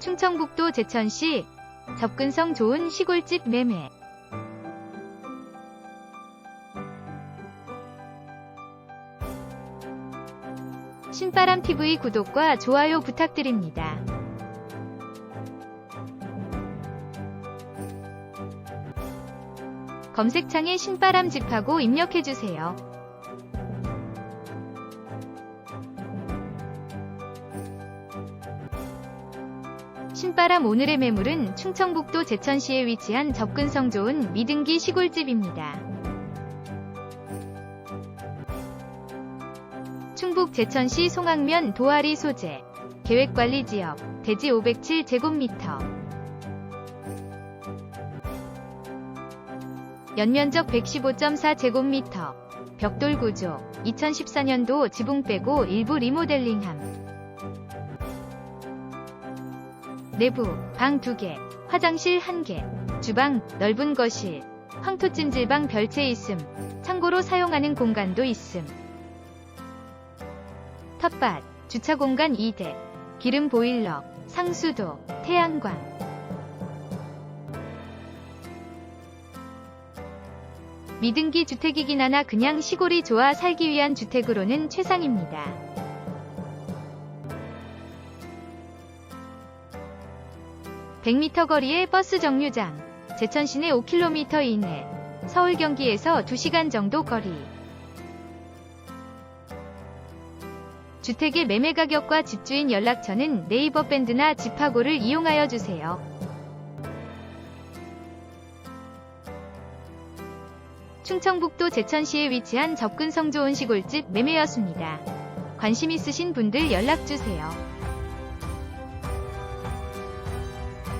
충청북도 제천시 접근성 좋은 시골집 매매 신바람TV 구독과 좋아요 부탁드립니다. 검색창에 신바람 집하고 입력해주세요. 신바람 오늘의 매물은 충청북도 제천시에 위치한 접근성 좋은 미등기 시골집입니다. 충북 제천시 송악면 도아리 소재 계획관리지역 대지 507제곱미터. 연면적 115.4제곱미터. 벽돌 구조 2014년도 지붕 빼고 일부 리모델링함 내부 방 2개, 화장실 1개, 주방 넓은 거실, 황토찜질방 별채 있음, 창고로 사용하는 공간도 있음. 텃밭, 주차 공간 2대, 기름 보일러, 상수도, 태양광. 미등기 주택이긴 하나 그냥 시골이 좋아 살기 위한 주택으로는 최상입니다. 100m 거리의 버스 정류장, 제천 시내 5km 이내, 서울 경기에서 2시간 정도 거리. 주택의 매매 가격과 집주인 연락처는 네이버 밴드나 집하고를 이용하여 주세요. 충청북도 제천시에 위치한 접근성 좋은 시골집 매매였습니다. 관심 있으신 분들 연락 주세요.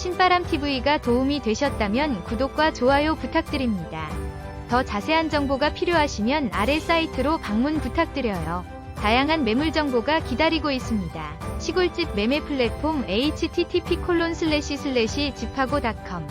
신바람TV가 도움이 되셨다면 구독과 좋아요 부탁드립니다. 더 자세한 정보가 필요하시면 아래 사이트로 방문 부탁드려요. 다양한 매물 정보가 기다리고 있습니다. 시골집 매매 플랫폼 http:// 집하고.com